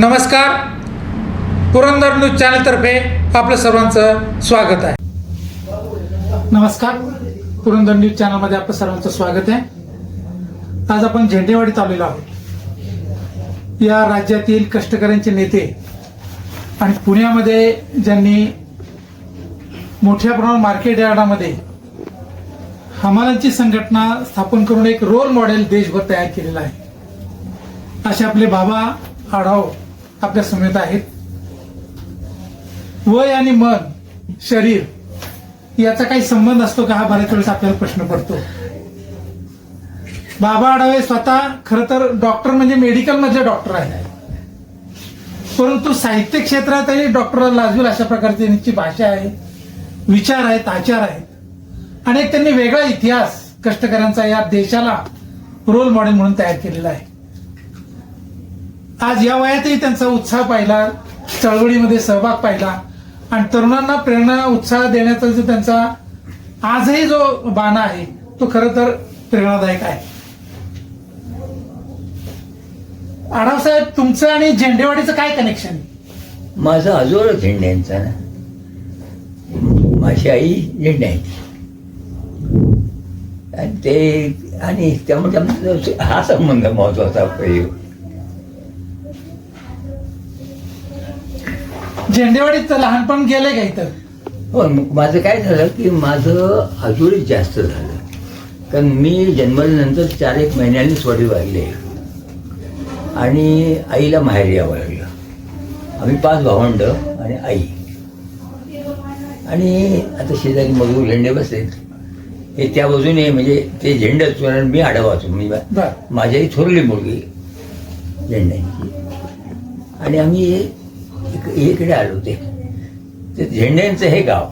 नमस्कार. पुरंदर न्यूज चॅनलतर्फे आपलं सर्वांचं स्वागत आहे. नमस्कार. पुरंदर न्यूज चॅनलमध्ये आपलं सर्वांचं स्वागत आहे. आज आपण झेंडेवाडीत आलेलो आहोत. या राज्यातील कष्टकऱ्यांचे नेते आणि पुण्यामध्ये ज्यांनी मोठ्या प्रमाणात मार्केट यार्डामध्ये हमालांची संघटना स्थापन करून एक रोल मॉडेल देशभर तयार केलेला आहे. असे आपले बाबा आढाव आपल्या समेत आहेत. वय आणि मन शरीर याचा काही संबंध असतो का? हा बऱ्याच वेळेस आपल्याला प्रश्न पडतो. बाबा आढावे स्वतः खर तर डॉक्टर म्हणजे मेडिकल मधले डॉक्टर आहेत. परंतु साहित्य क्षेत्रातही डॉक्टर लाजवेल अशा प्रकारची त्यांची भाषा आहे. विचार आहेत आचार आहेत. आणि त्यांनी वेगळा इतिहास कष्टकऱ्यांचा या देशाला रोल मॉडेल म्हणून तयार केलेला आहे. आज या वयातही त्यांचा उत्साह पाहिला चळवळीमध्ये सहभाग पाहिला. आणि तरुणांना प्रेरणा उत्साह देण्याचा जो त्यांचा आजही जो बाणा आहे तो खर तर प्रेरणादायक आहे. आढाव साहेब तुमचं आणि झेंडेवाडीचं काय कनेक्शन माझा आजोळ झेंड्यांचा ना. माझी आई झेंड्यांची आणि ते आणि त्यामुळे हा संबंध महत्त्वाचा पहिले झेंडेवाडीत लहानपण गेले का इथं? हो माझं काय झालं की माझं आजोळीच जास्त झालं. कारण मी जन्मल्यानंतर चार एक महिन्यांनीच वडील वागले आणि आईला माहेर यावं लागलं. आम्ही पाच भावंड आणि आई. आणि आता शेजारी मजूर झेंडे बसलेत. हे त्या बाजूने म्हणजे ते झेंडे आणि मी असतो. म्हणजे माझ्याही थोरली मुलगी झेंड्यांची. आणि आम्ही इक- इकडे आलो ते ते झेंड्यांचं हे गाव.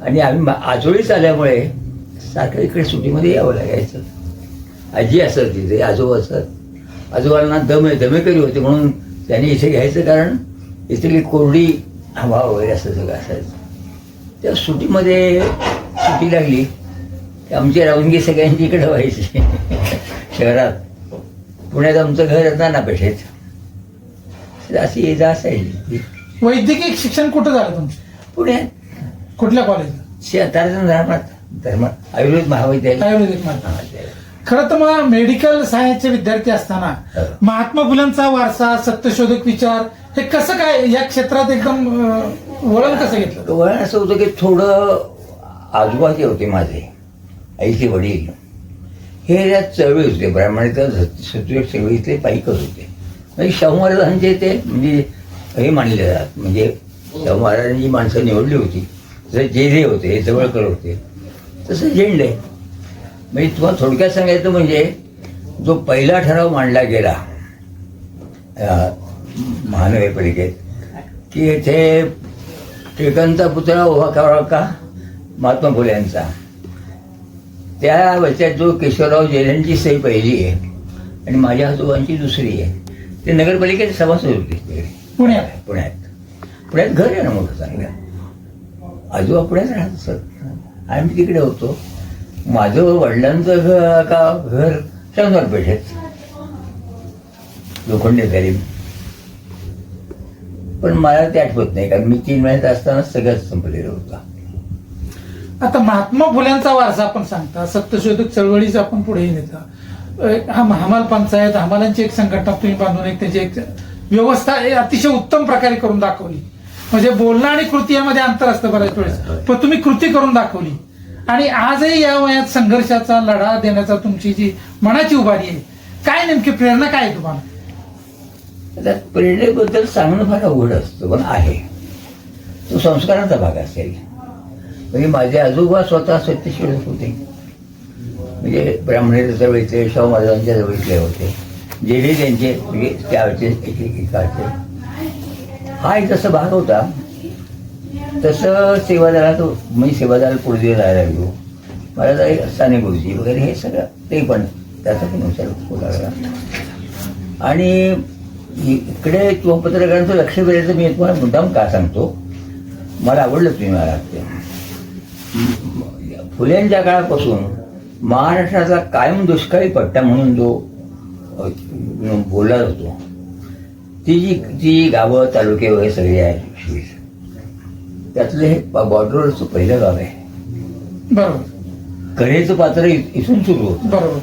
आणि आम्ही आजोळीच आल्यामुळे सारखं इकडे सुटीमध्ये यावं लागायचं. आजी असत तिथे आजोबा असत. आजोबांना दमे दमेकरी होते म्हणून त्यांनी इथे घ्यायचं कारण इथली कोरडी हवा वगैरे असं सगळं असायचं. त्या सुटीमध्ये सुटी लागली की आमची रावणगी सगळ्यांची इकडे व्हायची. शहरात. पुण्यात आमचं घर होतं ना पेठेत अशी ये जा असायची वैद्यकीय शिक्षण कुठं झालं तुमचं पुण्यात कुठल्या कॉलेजला शेतारजण धर्मात धर्मात आयुर्वेद महाविद्यालय आयुर्वेदिकमध्ये महाविद्यालय. खरं तर मग मेडिकल सायन्सचे विद्यार्थी असताना हो. महात्मा फुलेंचा वारसा सत्यशोधक विचार हे कसं काय या क्षेत्रात एकदम अं, वळण कसं घेतलं वळण असं होतं की थोडं आजोबा जे होते माझे आईचे वडील हे या चळवळी होते ब्राह्मणाच्या सत्व चळवळीतले पाईकच होते म्हणजे शाहू महाराजांचे ते म्हणजे हे मानले जातात म्हणजे शाहू महाराजांची माणसं निवडली होती. जसं जे होते हे जवळकर होते. तसं झेंडे. म्हणजे तुम्हाला थोडक्यात सांगायचं म्हणजे जो पहिला ठराव मांडला गेला अं, महानगरपालिकेत की येथे टिळकांचा पुतळा उभा करावा का? महात्मा फुले यांचा. त्या वर्षात जो केशवराव जैनांची सही पहिली आहे आणि माझ्या आजोबांची दुसरी आहे. ते नगरपालिकेचे सभासद होते. पुण्यात. पुण्यात. पुण्यात घर आहे ना मोठं चांगलं. आजोबा पुण्यात राहत असत आम्ही तिकडे होतो. माझं वडिलांचं घर का घर शनिवार पेठेत लोखंडे तालीम पण मला ते आठवत नाही कारण मी तीन महिन्यात असताना सगळंच संपलेलं होतं. आता महात्मा फुल्यांचा वारसा आपण सांगता सत्यशोधक चळवळीचा आपण पुढे नेता. हा हमाल पंचायत हमालांची एक संघटना तुम्ही बांधून एक त्याची एक व्यवस्था अतिशय उत्तम प्रकारे करून दाखवली. म्हणजे बोलणं आणि कृती यामध्ये अंतर असतं बऱ्याच वेळेस. पण तुम्ही कृती करून दाखवली. आणि आजही या वयात संघर्षाचा लढा देण्याचा तुमची जी मनाची उभारी आहे काय नेमकी प्रेरणा काय तुम्हाला? प्रेरणेबद्दल सांगणं फार अवघड असतं पण आहे. तो संस्काराचा भाग असेल. म्हणजे माझे आजोबा स्वतः सत्यशील होते. म्हणजे ब्राह्मणाच्या जवळचे शाहू महाराजांच्या जवळचे होते. जेणे त्यांचे म्हणजे त्यावेळचे एक एक हा एक जसं भाग होता तसं सेवादारात मी सेवादाराला पुढे जायला लागलो. मला जाईल साने गुरुजी वगैरे हे सगळं ते पण त्याचा पण विचार होऊ लागला आणि इकडे किंवा पत्रकारांचं लक्ष वेळेचं मी तुम्हाला मुद्दाम का सांगतो? मला आवडलं तुम्ही मला. ते फुल्यांच्या काळापासून महाराष्ट्राचा कायम दुष्काळी पट्टा म्हणून जो बोलला जातो ती जी ती गावं तालुके वगैरे सगळे आहेत वीस त्यातलं हे बॉर्डरवरचं पहिलं गाव आहे. बरोबर. करेचं पात्र इथून सुरू होतं. बरोबर.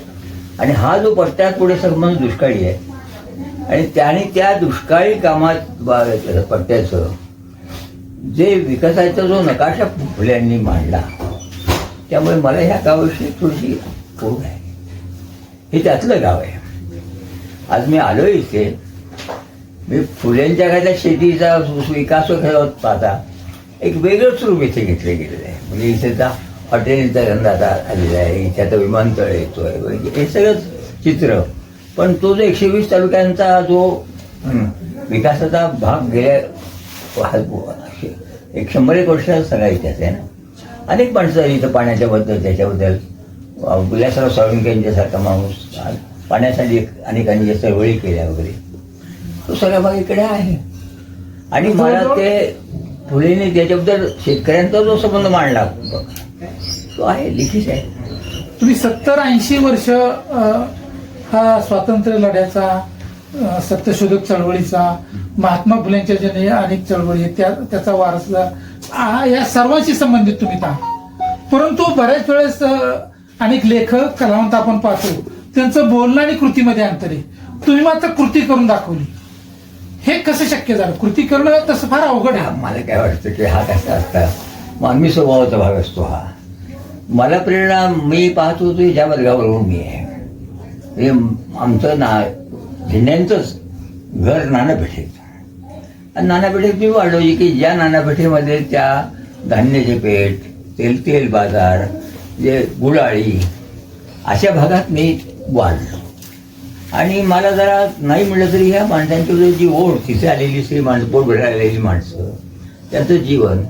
आणि हा जो पट्ट्यात पुढे संबंध दुष्काळी आहे. आणि त्याने त्या दुष्काळी कामात पट्ट्याचं जे विकासाचा जो नकाशा फुल्यांनी मांडला त्यामुळे मला ह्या गावाविषयी थोडीशी ओढ आहे. हे त्यातलं गाव आहे. आज मी आलो इथे. मी फुल्यांच्या काय शेतीचा विकास वगैरे पाहता एक वेगळंच रूप इथे घेतलं गेलेलं आहे. म्हणजे इथे हॉटेलचा गंध आता आलेला आहे इथे आता विमानतळ येतो आहे वगैरे. हे सगळंच चित्र. पण तो जो एकशे वीस तालुक्यांचा जो विकासाचा भाग गेल्या एक शंभर एक वर्षाचा सगळा इतिहास आहे ना? अनेक माणसं झाली इथं पाण्याच्या बद्दल त्याच्याबद्दल. विलासराव साळुंके यांच्यासारखा माणूस पाण्यासाठी अनेकांनी ज्या चळवळी केल्या वगैरे. तो सगळा भाग इकडे आहे. आणि मला ते फुलेने त्याच्याबद्दल शेतकऱ्यांचा जो संबंध मांडला तो आहे लिखित आहे. तुम्ही सत्तर ऐंशी वर्ष हा स्वातंत्र्य लढ्याचा सत्यशोधक चळवळीचा महात्मा फुलेंच्या ज्याने अनेक चळवळी त्या त्याचा वारसदार हा या सर्वांशी संबंधित तुम्ही था परंतु बऱ्याच वेळेस अनेक लेखक कलावंत आपण पाहतो त्यांचं बोलणं आणि कृतीमध्ये अंतर आहे. तुम्ही मात्र कृती करून दाखवली. हे कसं शक्य झालं? कृती करणं तसं फार अवघड हा, आहे. मला काय वाटतं की हा कसा असता? मानवी स्वभावाचा भाग असतो हा. मला प्रेरणा मी पाहतो होतो ज्या वर्गावरून मी आहे. हे आमचं ना झेंड्यांचंच घर नाणं भेटेल. आणि नानापेठेत मी वाढवली की ज्या नानापेठेमध्ये त्या धान्याचे पेठ तेल तेल बाजार जे गुडाळी अशा भागात मी वाढलो. आणि मला जरा नाही म्हटलं तरी ह्या माणसांची जी ओढ तिथे आलेली श्री माणसं पोट आलेली माणसं त्यांचं जीवन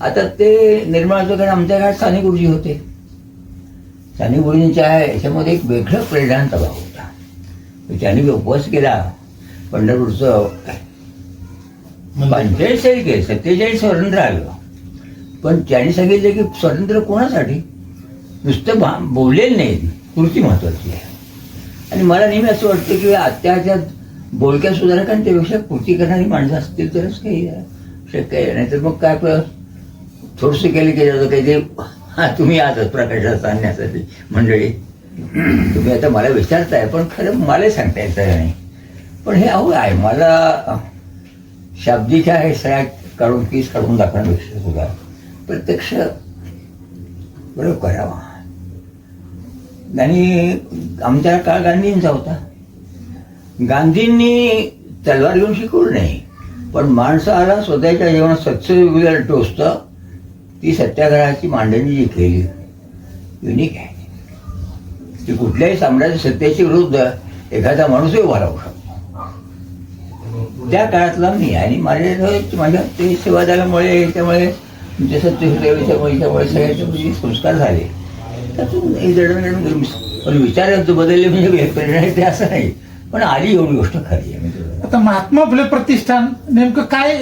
आता ते निर्माण होतं कारण आमच्या घरात साने गुरुजी होते. साने गुरुजींच्या याच्यामध्ये एक वेगळं प्रेरणांचा भाव होता. त्यांनी उपवास केला पंढरपूरचं पंचेचाळीस तरी केलं सत्तेचाळीस स्वतंत्र आलं पण त्यांनी सांगितलं की स्वतंत्र कोणासाठी? नुसतं भा बोललेलं नाही. कृती महत्वाची आहे. आणि मला नेहमी असं वाटतं की आत्याच्या बोलक्या सुधारकांच्यापेक्षा कृती करणारी माणसं असतील तरच काही शक्य आहे. नाहीतर मग काय आपलं थोडंसं केलं की जातं काही ते हा तुम्ही आहात प्रकाशात आणण्यासाठी मंडळी. तुम्ही आता मला विचारताय पण खरं मला सांगता येतं नाही पण हे अहो आहे मला शाब्दिक आहे सया काढून पीस काढून दाखवण्यापेक्षा सुद्धा. प्रत्यक्ष बरोबर करावा. आणि आमच्या काळ गांधींचा होता. गांधींनी तलवार घेऊन शिकवलं नाही पण माणसाला स्वतःच्या जीवनात सत्य टोचतं ती सत्याग्रहाची मांडणी जी केली युनिक आहे. ती कुठल्याही साम्राज्य सत्तेच्या विरुद्ध एखादा माणूसही उभा राहू शकतो. त्या काळातला मी आणि माझ्या माझ्या ते सेवा झाल्यामुळे याच्यामुळे म्हणजे सत्यशोधकाच्यामुळे याच्यामुळे सगळ्याचे संस्कार झाले. त्यातून पण विचारांचं बदलले म्हणजे प्रेरणा येते असं नाही. पण आली एवढी गोष्ट खरी आहे म्हणजे आता महात्मा फुले प्रतिष्ठान नेमकं काय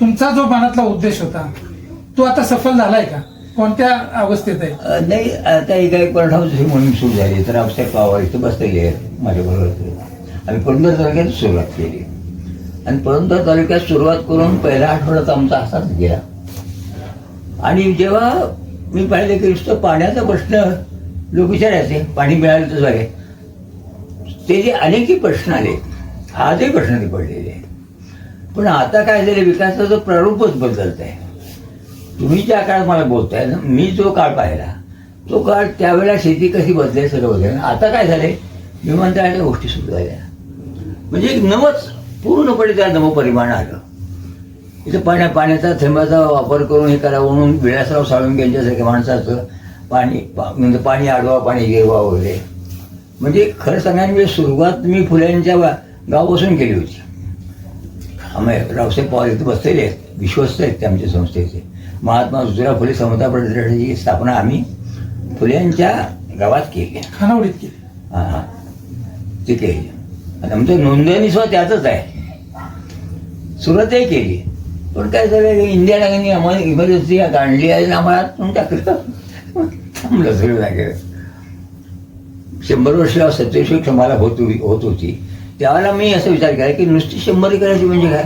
तुमचा जो मनातला उद्देश होता तो आता सफल झालाय का? कोणत्या अवस्थेत आहे? नाही आता एक एक हाऊस मोहीम सुरू झाली. तर आमच्या पावा इथं बसलेले आहेत माझ्याबरोबर. आम्ही पुरंदर तालुक्यात सुरुवात केली. आणि परंतु तालुक्यात सुरुवात करून पहिला आठवड्यात आमचा असाच गेला. आणि जेव्हा मी पाहिलं की नुसतं पाण्याचा प्रश्न लोक विचारायचे पाणी मिळालं तर झाले. ते जे अनेकही प्रश्न आले आजही प्रश्न ते पडलेले आहेत. पण आता काय झालं विकासाचं प्रारूपच बदलत आहे तुम्ही ज्या काळात मला बोलताय ना मी जो काळ पाहिला तो काळ त्यावेळेला शेती कशी बदलेल सगळं वगैरे आता काय झाले विमानतळाच्या गोष्टी सुरू झाल्या. म्हणजे एक नवच पूर्णपणे त्या नवपरिमाण आलं. इथं पाण्या पाण्याचा थेंबाचा वापर करून हे करावं म्हणून विलासराव साळुंके यांच्यासारख्या माणसाचं पाणी पा- म्हणजे पाणी आडवा पाणी गिरवा वगैरे. म्हणजे खरं सांगायला म्हणजे सुरुवात मी फुल्यांच्या गावापासून केली होती. आम्ही रावसाहेब पवार इथे बसलेले आहेत विश्वस्त आहेत ते आमच्या संस्थेचे. महात्मा ज्योतिराव फुले समता प्रतिष्ठानची स्थापना आम्ही फुल्यांच्या गावात केली. खानावडीत केली. हां हां. ते केली आणि आमचं नोंदणी सुद्धा त्यातच आहे. सुरुवातही केली. पण काय झालं इंडिया लागाने आम्हाला इमर्जन्सी आणली आहे आणि आम्हाला आतून टाकलं. थांबलं सगळं जागेवर शंभर वर्ष सत्तेश्वर क्षमाला होत होत होती त्यावेळेला मी असं विचार केला की नुसती शंभरी करायची म्हणजे काय?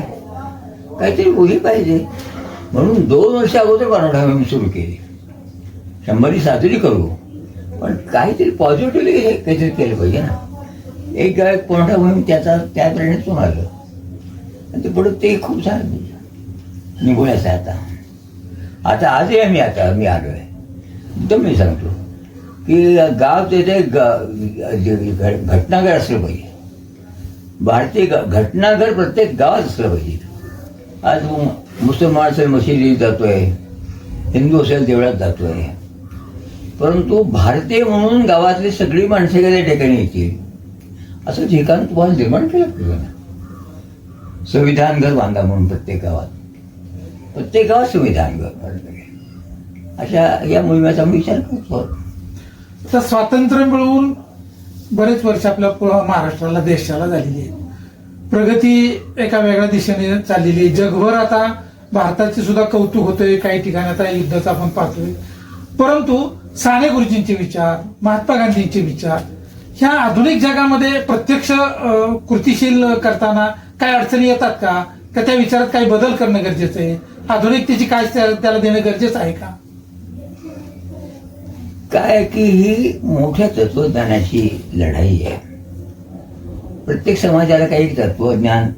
काहीतरी उही पाहिजे. म्हणून दोन वर्ष अगोदर बनवणं मी सुरू केली. शंभरी साजरी करू. पण काहीतरी पॉझिटिव्हली काहीतरी केलं पाहिजे ना. एक गायक कोणता मोहीम त्याचा त्या प्रेरणेतून आलं ते पुढं ते खूप झालं म्हणजे. निघूयाचं आहे आता. आता आजही आम्ही आता मी आलो आहे एकदम मी सांगतो की गाव तिथे ग- घटनाघर असलं पाहिजे. भारतीय ग- घटनाघर प्रत्येक गावात असलं पाहिजे. आज मुसलमान असेल मशिदीत जातोय. हिंदू असेल देवळात जातोय. परंतु भारतीय म्हणून गावातली सगळी माणसे त्या ठिकाणी येतील. असं ठिकाण तुम्हाला निर्माण केलं ना संविधान घर बांधा म्हणून प्रत्येक गावात. प्रत्येक गावात संविधान घर बांधलं अशा या मोहिमेचा विचार करतो. तर स्वातंत्र्य मिळवून बरेच वर्ष आपल्या महाराष्ट्राला देशाला झालेली आहे प्रगती एका वेगळ्या दिशेने चाललेली आहे. जगभर आता भारताचे सुद्धा कौतुक होतंय. काही ठिकाणी आता युद्धाचं आपण पाहतोय. परंतु साने गुरुजींचे विचार महात्मा गांधींचे विचार ह्या आधुनिक जगामध्ये प्रत्यक्ष कृतिशील कृतीशील करताना काय अडचणी येतात का? का त्या विचारात काही बदल करणं गरजेचं आहे? आधुनिकतेची काय त्याला देणं गरजेचं आहे का? काय की ही मोठ्या तत्वज्ञानाची लढाई आहे. प्रत्येक समाजाला काही तत्वज्ञान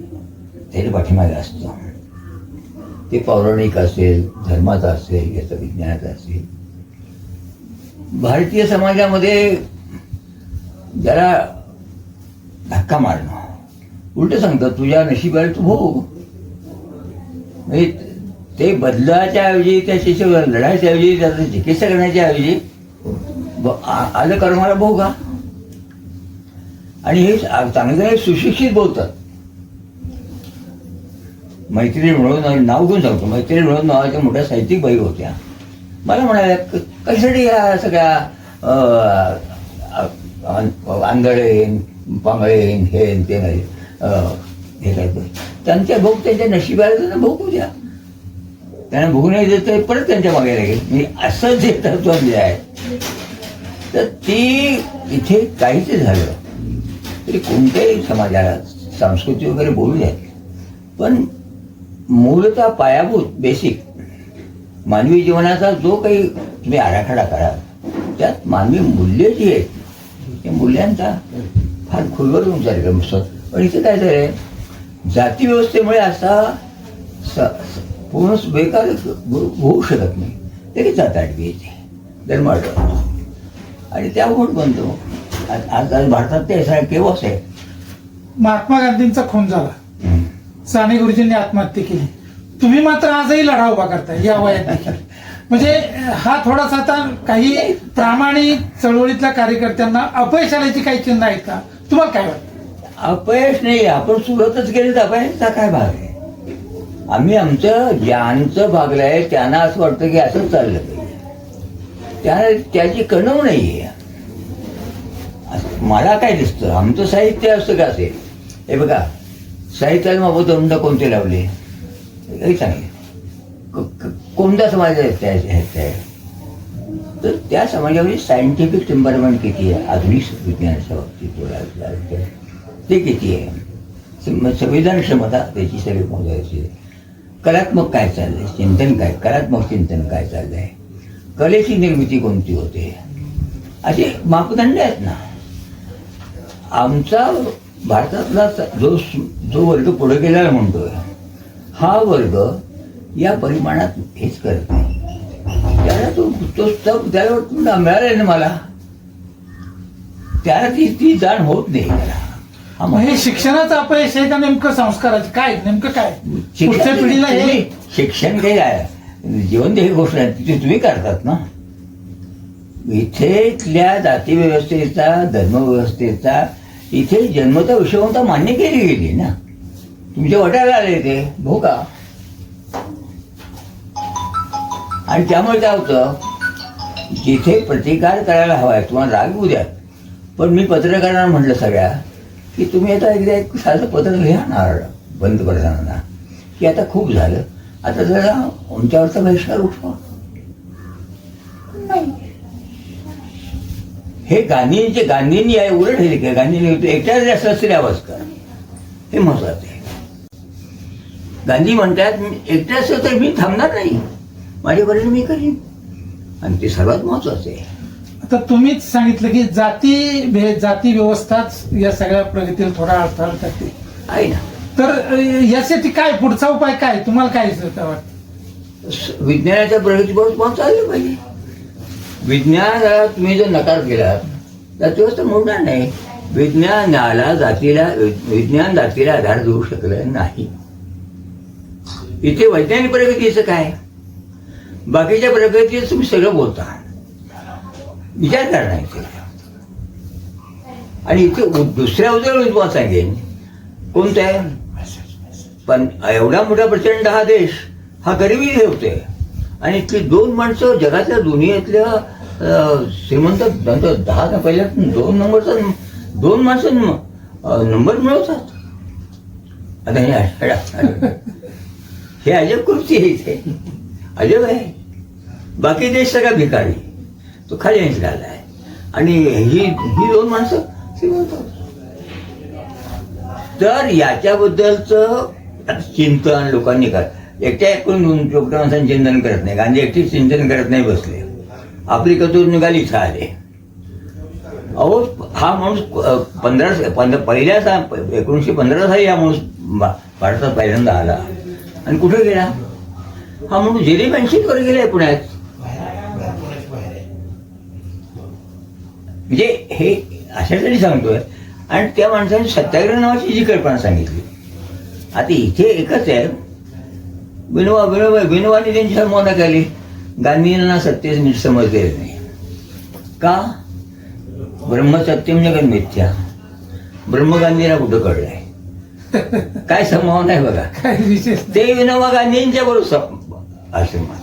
त्याच्या पाठीमागे असतं. ते पौराणिक असेल धर्माचं असेल याचं विज्ञानाचं असेल. भारतीय समाजामध्ये जरा धक्का मारणं उलट सांगतात तुझ्या नशिबाने तू भोग. म्हणजे ते बदलाच्या ऐवजी त्याच्याशी लढायच्या ऐवजी त्याचं चिकित्सा करण्याच्या ऐवजी आलं कर्माला भोगा आणि हे चांगले सुशिक्षित बोलतात. मैत्रिणी म्हणून नाव घेऊन सांगतो. मैत्रिणी म्हणून नावाच्या मोठ्या साहित्यिक बाई होत्या. मला म्हणाल्या कशासाठी या सगळ्या आंधळेन पांगळेन हे ते नाही? हे काय त्यांच्या भोग त्यांच्या नशिबाला त्यांना भोगू द्या. त्यांना भोगू नाही देत तर परत त्यांच्या मागे लागेल. मी असं जे तत्त्वज्ञ आहे तर ती इथे काहीच झालं. तरी कोणत्याही समाजाला संस्कृती वगैरे बोलू द्या. पण मूलतः पायाभूत बेसिक मानवी जीवनाचा जो काही तुम्ही आराखडा करा त्यात मानवी मूल्य जी आहेत त्या मूल्यांचा फार खुलवर तुमचा करू पण इथे काय झालंय? जाती व्यवस्थेमुळे असा पूर्ण बेकार होऊ शकत नाही. तरी जात आडवी येते. धर्म आणि त्या अवघड बनतो आज आज भारतात ते असं केव्हाच आहे. महात्मा गांधींचा खून झाला. साने गुरुजींनी आत्महत्या केली. तुम्ही मात्र आजही लढा उभा करताय या वयात म्हणजे हा थोडासा आता काही प्रामाणिक चळवळीतल्या कार्यकर्त्यांना अपयश आल्याची काही चिन्ह आहेत का? तुम्हाला काय वाटतं? अपयश नाही आपण सुरतच गेले तर अपयशचा काय भाग आहे? आम्ही आमचं ज्यांचं भागलं आहे त्यांना असं वाटतं की असंच चाललं पाहिजे. त्या त्याची कणव नाही आहे. असं मला काय दिसतं? आमचं साहित्य असतं का असेल? हे बघा साहित्याला मग धंदा कोणते लावले? हे चांगले कोणत्या समाज तर त्या समाजामध्ये सायंटिफिक टेम्परमेंट किती आहे? आधुनिक विज्ञानाच्या बाबतीत बोलायला ते किती आहे. संविधान क्षमता त्याची सगळी मोजायची कलात्मक काय चाललंय? चिंतन काय? कलात्मक चिंतन काय चाललंय? कलेची निर्मिती कोणती होते? असे मापदंड आहेत ना. आमचा भारतातला जो जो वर्ग पुढे गेलेला म्हणतोय हा वर्ग या परिमाणात हेच करत नाही. त्याला तो तो तो- त्याला वाटतं ना, ना मला. त्याला ती ती जाण होत नाही त्याला. मग हे शिक्षणाचं अपयश आहे का नेमकं संस्काराचं काय नेमकं काय? पुढच्या शिक्षण पिढीला हे शिक्षण काही आहे जीवन ही गोष्ट आहे ती तुम्ही करतात ना? इथे इथल्या जाती व्यवस्थेचा धर्मव्यवस्थेचा इथे जन्मता विषमता मान्य केली गेली ना? तुमच्या वटाला आले ते भोगा आणि त्यामुळे काय होतं जिथे प्रतिकार करायला हवाय तुम्हाला राग येऊ द्या. पण मी पत्रकारांना म्हटलं सगळ्या की तुम्ही आता एकदा एक साधं पत्र लिहा ना पंतप्रधानांना की आता खूप झालं. आता जरा आमच्यावरचा बहिष्कार उठवा. हे गांधींचे गांधींनी आहे उलट हे गांधींनी होते एकट्याच जास्त असलेली अवस्था हे महत्वाचं आहे. गांधी म्हणतात "मी एकटे असं तर मी थांबणार नाही. माझ्या बरोबर मी करीन. आणि ते सर्वात महत्वाचं आहे. आता तुम्हीच सांगितलं की जाती भे- जाती व्यवस्थाच या सगळ्या प्रगतीला थोडा अडथळा करते आहे ना. तर यासाठी काय पुढचा उपाय काय? तुम्हाला काय वाटतं स- विज्ञानाच्या प्रगतीबरोबर पाऊल चाललं पाहिजे. विज्ञानाला तुम्ही जर नकार केलात तर व्यवस्था मोडणार नाही. विज्ञानाला जातीला विज्ञान जातीला आधार देऊ शकलं नाही. इथे वैज्ञानिक प्रगतीचं काय? बाकीच्या प्रगतीचं तुम्ही सगळं बोलता. विचार करणार इथे आणि इथे दुसऱ्या उजळ मी तुम्हाला सांगेन कोणतं आहे? पण एवढा मोठा प्रचंड हा देश हा गरिबी ठेवते आणि ती दोन माणसं जगातल्या दुनियेतल्या श्रीमंत दहा पहिल्या दोन नंबरचा दोन माणसं नंबर मिळवतात. आता हे हे अजब कृती आहे इथे अजब आहे. बाकी देश सगळा भिकारी. तो खाली निघाला आहे. आणि ही ही दोन माणसं श्रीमंत तर याच्याबद्दलचं चिंतन लोकांनी कर. एकट्या एकूण डॉक्टर माणसांनी चिंतन करत नाही. गांधी एकटी चिंतन करत नाही बसले. आपली कतूर निघाली इथं आले अहो हा माणूस पंधरा पंधरा पहिल्या सा एकोणीसशे पंधरा साली हा माणूस भारतात पहिल्यांदा आला. आणि कुठे गेला? हा माणूस जेरी वर गेलाय पुण्यात. म्हणजे हे अशासाठी सांगतोय. आणि त्या माणसाने सत्याग्रह नावाची जी कल्पना सांगितली. आता इथे एकच आहे. विनोबा विनोबा विनोबाने त्यांची संबोधना केली गांधींना सत्य नीट समजलेलं नाही. का? ब्रह्मसत्यम जगन मिथ्या? ब्रह्मगांधीला कुठं कळलंय? काय संभावना आहे बघा. ते विनोबा गांधींच्या बरोबर आश्रमाचा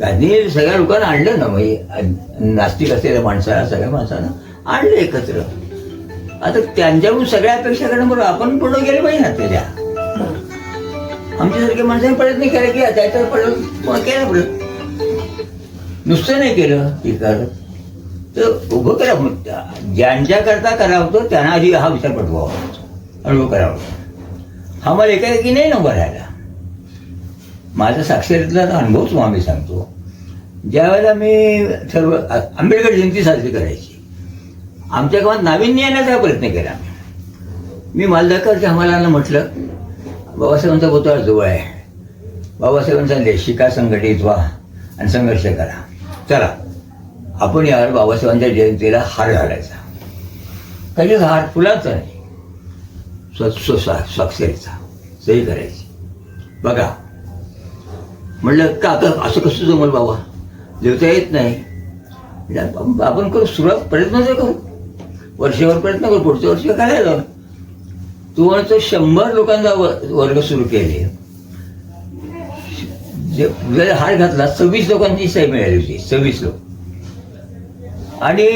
गांधी सगळ्या लोकांना आणलं ना म्हणजे नास्तिक असलेल्या माणसाला सगळ्या माणसानं आणलं एकत्र. आता त्यांच्याकडून सगळ्या अपेक्षा करण्याबरोबर आपण पूर्ण गेले पाहिजे ना त्याच्या आमच्यासारख्या माणसाने प्रयत्न केला की त्याच्यावर पडत केलं पडलं नुसतं नाही केलं की कर तर उभं करा ज्यांच्याकरता करावं होतं त्यांना आधी हा विचार पटवावा. अनुभव करावा. हा मला एकाएकी नाही नंबर राहिला माझा साक्षरतेतला अनुभव तुम्हाला मी सांगतो. ज्यावेळेला मी ठरव आंबेडकर जयंती साजरी करायची आमच्या गावात नाविन्य येण्याचा प्रयत्न केला मी मालदाकरच्या हमालानं म्हटलं बाबासाहेबांचा पुतळा जवळ आहे. बाबासाहेबांचा लेशिका संघटित व्हा आणि संघर्ष करा. चला आपण यावर बाबासाहेबांच्या जयंतीला हार घालायचा. कधीच हार? फुलाचा नाही. स्वच्छ स्वाक्षरीचा. सही करायची. बघा म्हणलं का आता असं कसं जमल बाबा? लिहिता येत नाही. आपण- आपण करू सुरुवात प्रयत्न तर करू. वर्षभर प्रयत्न करू पुढच्या वर्षी करायला जाऊ तू म्हणतो शंभर लोकांचा व- वर्ग सुरू केले. जे हार घातला सव्वीस लोकांची सही मिळाली होती सव्वीस लोक. आणि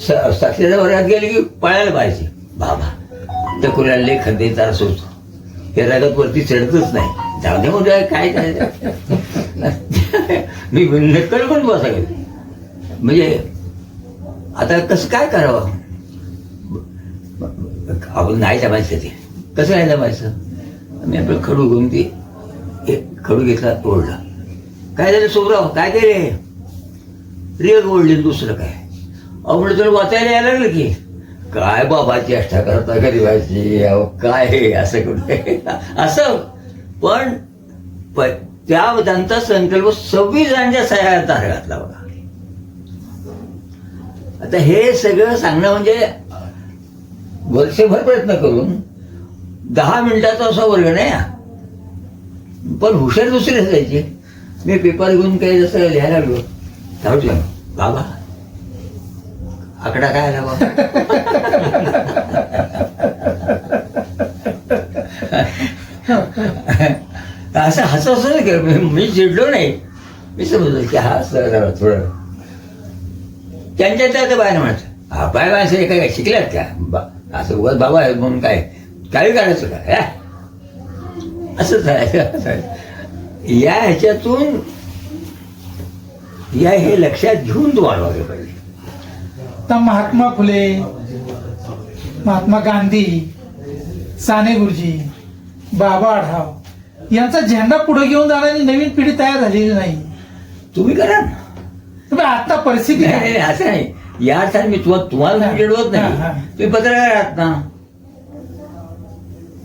स- वर्गात गेले की पळायला पाहिजे. बाबा त्या कुऱ्याला लेखन खंदे तार सोच हे रगत वरती चढतच नाही. जाऊ दे म्हणजे काय करायचं मी नक्कल पण बसावे म्हणजे आता कसं काय करावं? आपण नाही जमायचं ते. कसं नाही जमायचं? मी आपलं खडू घेऊन ती एक खडू घेतला ओढला. काय झालं सोबराव? काय केले? रेग ओढले आणि दुसरं काय? अहो तुला वाचायला यायला लागलं की. काय बाबा चेष्टा करता गरीबाची? अहो काय असं कुठे? असं पण त्या त्यांचा संकल्प सव्वीस जणांच्या सह्या घातला बघा. आता हे सगळं सांगणं म्हणजे वर्षभर प्रयत्न करून दहा मिनिटाचा असा वर्ग नाही पण हुशार दुसरी असायचे. मी पेपर घेऊन काही जसं लिहायला लागलो. जाऊ दे बाबा आकडा काय आला बाबा? असं हसं असं नाही केलं. मी- मी चिडलो नाही. मी समजलो की हा असं थोडं. त्यांच्या त्या बाहेर म्हणत हा बाय माणसं हे काय शिकल्यात का? बा असं उगाच बाबा आहे म्हणून काय? काही काढायचं का? ह्या? असंच आहे असं या ह्याच्यातून या हे लक्षात घेऊन तुम्हाला वागलं पाहिजे. आता महात्मा फुले महात्मा गांधी साने गुरुजी बाबा आढाव. यांचा झेंडा पुढे घेऊन जाणारी नवीन पिढी तयार झालेली नाही. तुम्ही करा ना. आता परिस्थिती नाही, काय? नाही, असं नाही. मी तुम्हाला तुम्हाला. चिडवत हा, हा. नाही तुम्ही पत्रकार आहात ना.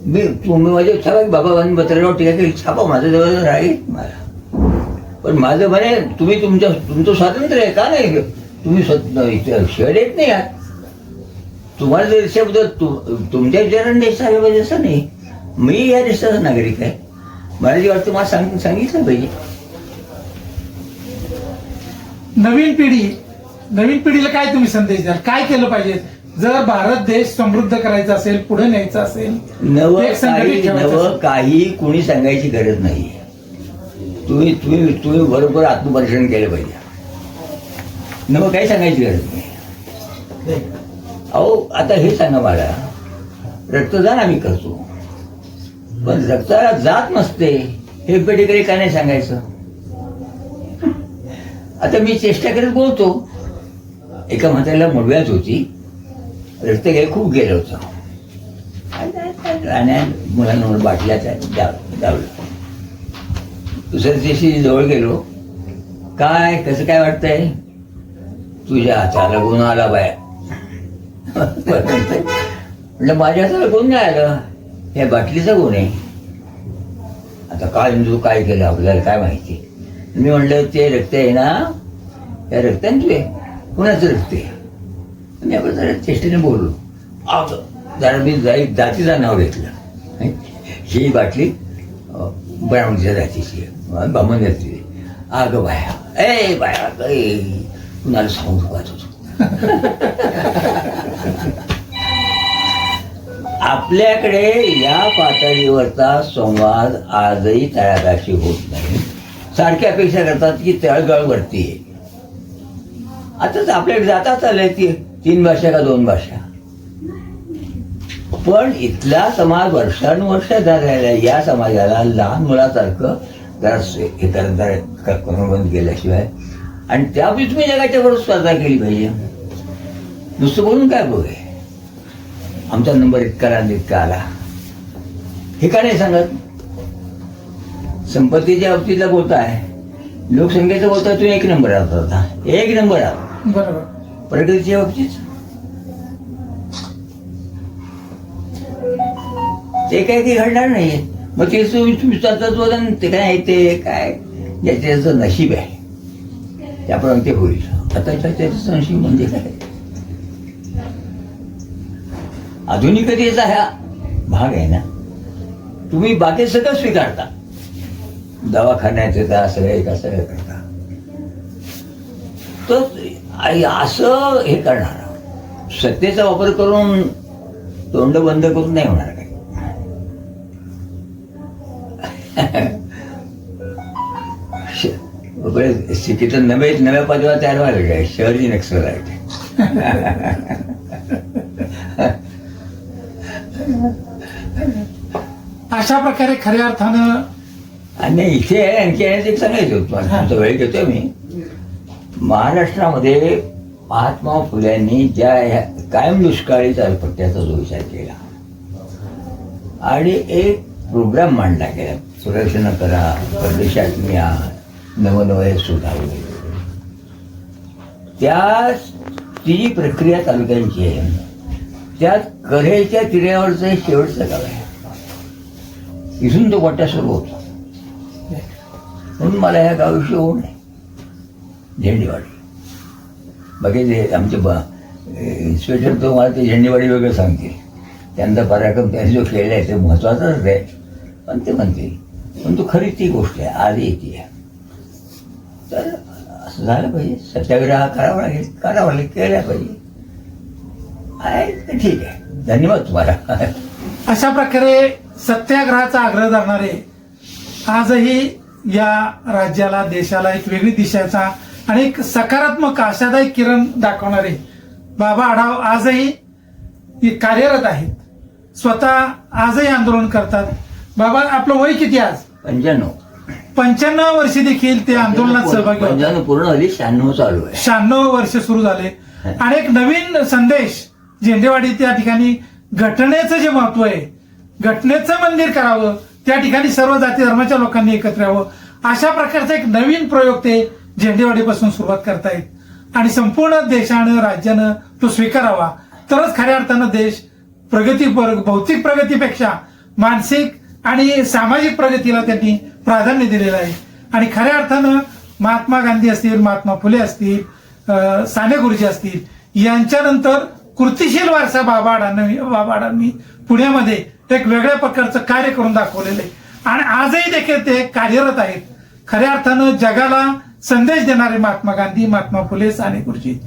मी तुम्ही माझे छापा की बाबा पत्रकार टीका केली. छापा माझ्या जवळ राहील मला. पण माझं म्हणे तुम्ही तुमच्या तुमचं स्वातंत्र्य आहे का नाही? तुम्ही स्वत- इथे शेड येत नाही आहात. तुम्हाला जर तु- तुमच्या विचाराने देश चालला पाहिजे असं नाही. मी या देशाचा नागरिक आहे. मला जे वाटतं मला सांग सांगितलं पाहिजे. नवीन पिढी नवीन पिढीला काय तुम्ही संदेश द्याल? काय केलं पाहिजे? जर भारत देश समृद्ध करायचा असेल पुढे न्यायचा असेल नवं एक संघटित काही ठेवायचं नवं. काही कुणी सांगायची गरज नाही. तुम्ही तुम्ही तुम्ही बरोबर आत्मपरीक्षण केलं पाहिजे. नवं काही सांगायची गरज नाही. अहो आता हे सांगा मला. रक्तदान आम्ही करतो. पण जगताला जात नसते हे पेटीकडे का नाही सांगायचं? आता मी चेष्टा करत बोलतो. एका म्हाताऱ्याला मुडव्यात होती. रक्त गे खूप गेलं होतं. आणि मुलांवर बाटल्या त्या दावलं दुसऱ्या दिवशी जवळ गेलो. काय कसं काय वाटतंय? तुझ्या हाताला गुण आला बाया. म्हटलं माझ्या हाताला गुण नाही आलं. या बाटलीचा गुण आहे. आता काय हिंदू काय केलं आपल्याला काय माहिती? मी म्हणलं ते रक्त आहे ना त्या रक्ताने तू आहे. कुणाचं रक्त आहे? मी आपण जरा चेष्टेने बोललो. अग जरा मी जाई जातीचं नाव घेतलं. ही बाटली अं, ब्राह्मणच्या जातीची आहे, जातीची आग अगं बाया ए बाया कुणाला सांगू शकत आपल्याकडे या पातळीवरचा संवाद आजही तळागाशी होत नाही. सारख्या अपेक्षा करतात की तळगळवरती आहे आताच आपल्याकडे जाता चाललंय ती तीन भाषा का दोन भाषा? पण इथला समाज वर्षानुवर्ष झालेला या समाजाला लहान मुलासारखं जरा हे करत करून बंद केल्याशिवाय. आणि त्यावेळी तुम्ही जगाच्या बरोबर स्पर्धा केली पाहिजे. नुसतं बोलून काय बघे आमचा नंबर इतका आला इतका आला. हे का नाही सांगत? संपत्तीच्या बाबतीतला बोलताय. लोकसंख्येचा बोलताय तुम्ही एक नंबर आहात आता. एक नंबर आहात बरोबर. प्रगतीच्या बाबतीत? ते काही काही घडणार नाही. मग ते तुम्ही तुम्ही स्वतःच बोला ना, ते काय ते काय? ज्याचं नशीब आहे. त्याप्रमाणे ते होईल. आता त्याचं नशीब म्हणजे काय? आधुनिकतेचा ह्या भाग आहे ना. तुम्ही बाकी सगळं स्वीकारता. दवाखान्यात येता सगळे का सगळं करता. तर आई असं हे करणार. सत्तेचा वापर करून तोंड बंद करून नाही होणार काही. श- सिटीत नवे नव्या पदव्या तयार व्हायला काय शहरी नक्षल आहे अशा प्रकारे खऱ्या अर्थानं आणि इथे आणखी आणखी एक सांगायचं होतं. तुमचा वेळ घेतोय मी. महाराष्ट्रामध्ये महात्मा फुल्यांनी ज्या ह्या कायम दुष्काळी चालपट्ट्याचा जो विचार केला आणि एक प्रोग्राम मांडला गेला. सुरक्षण करा परदेशात या नवनवे सुधारू. त्या ती प्रक्रिया तालुक्यांची आहे त्यात करेच्या तिऱ्यावरचं हे शेवटचं गाव आहे. इथून तो मोठ्या सुरू होतो. म्हणून मला ह्या गावाविषयी होऊ नये झेंडीवाडी. बाकी ते आमचे ब इन्स्पेक्टर तो मला ते झेंडीवाडी वेगळं सांगतील. त्यांचा पराक्रम त्यांनी जो केला आहे ते महत्वाचंच आहे. पण ते म्हणतील. पण तो खरी ती गोष्ट आहे. आधी येते आहे. तर असं झालं पाहिजे. सत्याग्रह हा करावा लागेल. करावा लागेल. केला पाहिजे. आहे ठीक आहे. धन्यवाद तुम्हाला. अशा प्रकारे सत्याग्रहाचा आग्रह धरणारे आजही या राज्याला देशाला एक वेगळी दिशाचा आणि एक सकारात्मक आशादायी किरण दाखवणारे बाबा आढाव आजही कार्यरत आहेत. स्वतः आजही आंदोलन करतात. बाबा आपलं वय किती आज? पंच्याण्णव. पंच्याण्णव वर्षी देखील ते आंदोलनात सहभागी पूर्ण झाली शहाण्णव चालू आहे. शहाण्णव वर्ष सुरू झाले. आणि एक नवीन संदेश झेंडेवाडी त्या ठिकाणी घटनेचं जे महत्त्व आहे घटनेचं मंदिर करावं त्या ठिकाणी सर्व जाती धर्माच्या लोकांनी एकत्र यावं अशा प्रकारचा एक नवीन प्रयोग ते झेंडेवाडीपासून सुरुवात करतायत. आणि संपूर्ण देशानं राज्यानं तो स्वीकारावा. तरच खऱ्या अर्थानं देश प्रगती भौतिक प्रगतीपेक्षा मानसिक आणि सामाजिक प्रगतीला त्यांनी प्राधान्य दिलेलं आहे. आणि खऱ्या अर्थानं महात्मा गांधी असतील महात्मा फुले असतील साने गुरुजी असतील यांच्यानंतर कृतिशील वारसा बाबाडांनी बाबाडांनी पुण्यामध्ये एक वेगळ्या प्रकारचं कार्य करून दाखवलेलं आहे. आणि आजही देखील ते कार्यरत आहेत. खऱ्या अर्थानं जगाला संदेश देणारे महात्मा गांधी महात्मा फुले साने गुरुजी.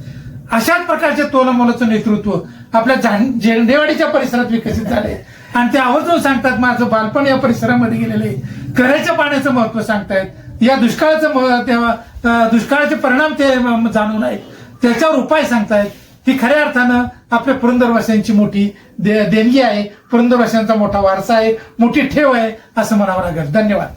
अशाच प्रकारचे तोलमोलाचं नेतृत्व आपल्या झेंडेवाडीच्या परिसरात विकसित झाले आणि ते आवर्जून सांगतात माझं बालपण या परिसरामध्ये गेलेलं आहे. कऱ्याच्या पाण्याचं महत्त्व सांगतायत. या दुष्काळाचं तेव्हा दुष्काळाचे परिणाम ते जाणून आहेत. त्याच्यावर उपाय सांगतायत. ही खऱ्या अर्थानं आपल्या पुरंदरवासियांची मोठी दे- देणगी आहे. पुरंदरवासियांचा मोठा वारसा आहे. मोठी ठेव आहे असं म्हणावं लागेल. धन्यवाद.